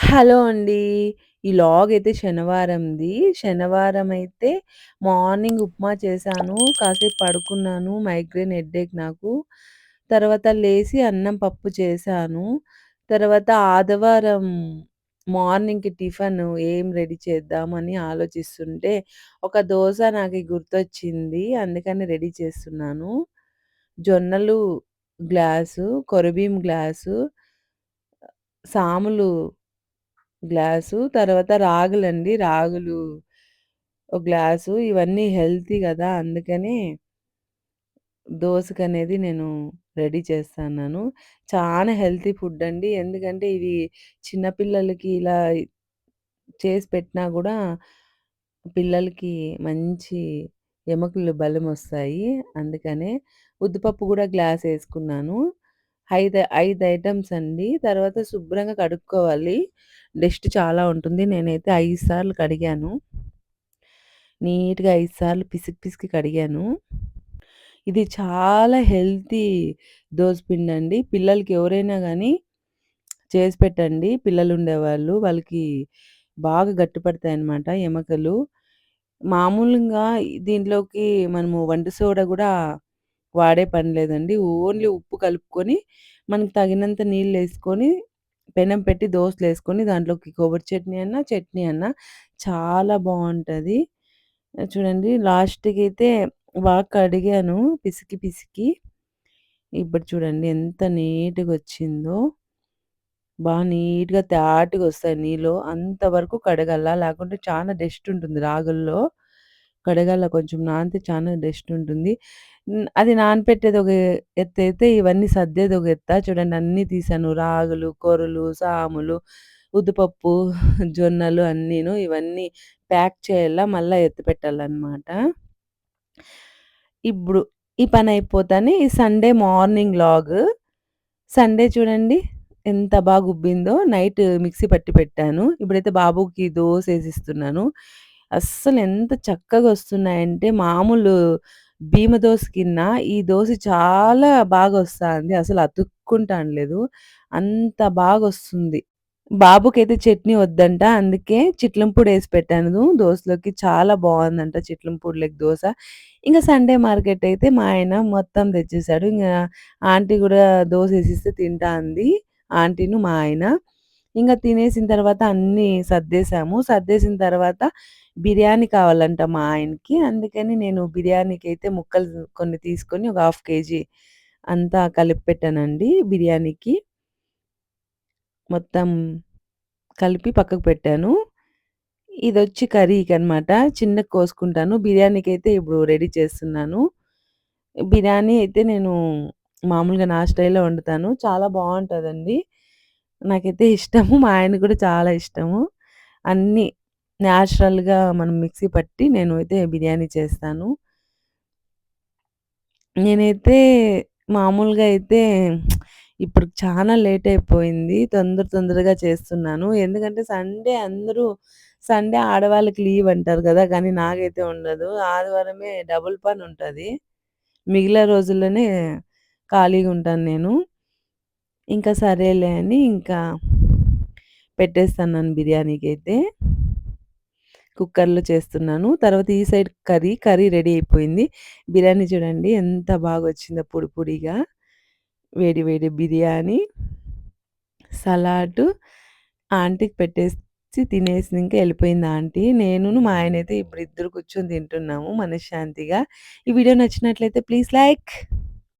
Hello అండి. ఈ log అయితే శనివారంది. శనివారం అయితే మార్నింగ్ ఉప్మా చేశాను. కాసేపు పడుకున్నాను. మైగ్రేన్ హెడ్డేక్ నాకు. తర్వాత లేసి అన్నం, పప్పు చేశాను. తర్వాత ఆదివారం మార్నింగ్‌కి టిఫిన్ ఏం రెడీ చేద్దామని ఆలోచిస్తుంటే, ఒక దోస నాకు గుర్తొచ్చింది. అందుకని రెడీ చేస్తున్నాను. జొన్నలు గ్లాసు, కొర్రబియ్యం గ్లాసు, సాములు గ్లాసు, తర్వాత రాగులండి. రాగులు ఒక గ్లాసు. ఇవన్నీ హెల్తీ కదా అందుకని దోసకనేది నేను రెడీ చేస్తాను చాలా హెల్తీ ఫుడ్ అండి. ఎందుకంటే ఇవి చిన్నపిల్లలకి ఇలా చేసి పెట్టినా కూడా పిల్లలకి మంచి ఎముకలు బలం వస్తాయి అందుకనే ఉద్దిపప్పు గ్లాస్ వేసుకున్నాను ఐదు ఐదు ఐటమ్స్ అండి. తర్వాత శుభ్రంగా కడుక్కోవాలి. డస్ట్ చాలా ఉంటుంది. నేనైతే ఐదు సార్లు కడిగాను. నీట్‌గా ఐదు సార్లు పిసికి పిసికి కడిగాను. ఇది చాలా హెల్తీ దోసపిండండి. పిల్లలకి ఎవరైనా కానీ చేసి పెట్టండి. పిల్లలు ఉండేవాళ్ళు వాళ్ళకి బాగా గట్టిపడతాయి అన్నమాట ఎముకలు. మామూలుగా దీంట్లోకి మనము వంట సోడా కూడా వాడే పని లేదండి. ఓన్లీ ఉప్పు కలుపుకొని, మనకు తగినంత నీళ్ళేసుకొని, పెనం పెట్టి దోసలేసుకొని దాంట్లోకి కొబ్బరి చట్నీ అన్నా, చట్నీ అన్నా చాలా బావుంటది. చూడండి లాస్ట్‌కైతే బాగా కడిగాను పిసికి పిసికి. ఇప్పుడు చూడండి ఎంత నీట్‌గొచ్చిందో. బా నీట్‌గా తాటుగొస్తాయి నీళ్ళు. అంతవరకు కడగాల. లేకుంటే చానా డస్ట్ ఉంటుంది రాగుల్లో. కడగాల కొంచెం నానితే చాలా డస్ట్ ఉంటుంది. అది నానపెట్టేది ఒక ఎత్తైతే, ఇవన్నీ సర్దేది ఒక ఎత్తా. చూడండి అన్నీ తీసాను రాగులు, కొర్రలు, సాములు, ఉద్దుపప్పు జొన్నలు అన్నీను. ఇవన్నీ ప్యాక్ చేయాల. మళ్ళీ ఎత్తి పెట్టాలన్నమాట ఇప్పుడు ఈ పని అయిపోతానే ఈ సండే మార్నింగ్ లాగ్. సండే చూడండి ఎంత బాగా ఉబ్బిందో. నైట్ మిక్సీ పట్టి పెట్టాను. ఇప్పుడైతే బాబుకి దోశ వేసిస్తున్నాను అస్సలు ఎంత చక్కగా వస్తున్నాయంటే మామూలు భీమ దోశ కిన్నా ఈ దోశ చాలా బాగా వస్తుంది అసలు అతుక్కుంటాను లేదు. అంత బాగొస్తుంది. బాబుకైతే చట్నీ వద్దంట. అందుకే చిట్లం వేసి పెట్టాను దోసలోకి. చాలా బావుందంట చిట్లంపూడిలోకి దోస. ఇంక సండే మార్కెట్ అయితే మా ఆయన మొత్తం తెచ్చేసాడు. ఇంగ ఆంటీ గూడా దోసేసిస్తే తింటా అంది. ఆంటీను, మా ఆయన. ఇంకా తినేసిన తర్వాత అన్నీ సర్దేశాము. సర్దేసిన తర్వాత బిర్యానీ కావాలంట మా ఆయనకి. అందుకని నేను బిర్యానీకి అయితే ముక్కలు కొన్ని తీసుకొని ఒక హాఫ్ కేజీ అంతా కలిపి పెట్టానండి బిర్యానీకి. మొత్తం కలిపి పక్కకు పెట్టాను. ఇది వచ్చి కర్రీకి అనమాట చిన్న కోసుకుంటాను. బిర్యానీకి అయితే ఇప్పుడు రెడీ చేస్తున్నాను. బిర్యానీ అయితే నేను మామూలుగా నా స్టైల్‌లో వండుతాను. చాలా బాగుంటుందండి నాకైతే ఇష్టము. మా ఆయన కూడా చాలా ఇష్టము. అన్నీ న్యాచురల్‌గా మనం మిక్సీ పట్టి నేను అయితే బిర్యానీ చేస్తాను. నేనైతే మామూలుగా అయితే ఇప్పుడు చాలా లేట్ అయిపోయింది. తొందర తొందరగా చేస్తున్నాను. ఎందుకంటే సండే అందరూ సండే ఆడవాళ్ళకి లీవ్ అంటారు కదా కానీ నాకైతే ఉండదు. ఆదివారమే డబుల్ పనుంటది. మిగిలిన రోజుల్లోనే ఖాళీగా ఉంటాను నేను. ఇంకా సరేలే అని ఇంకా పెట్టేస్తున్నాను అయితే కుక్కర్‌లో చేస్తున్నాను. తర్వాత ఈ సైడ్ కర్రీ, కర్రీ రెడీ అయిపోయింది. బిర్యానీ చూడండి ఎంత బాగొచ్చిందో పొడి పొడిగా. వేడి వేడి బిర్యానీ, సలాడ్ ఆంటీకి పెట్టేసి తినేసినంక వెళ్ళిపోయింది ఆంటీ. నేను మా ఆయన అయితే ఇప్పుడు ఇద్దరు కూర్చొని తింటున్నాము మనశ్శాంతిగా. ఈ వీడియో నచ్చినట్లయితే ప్లీజ్ లైక్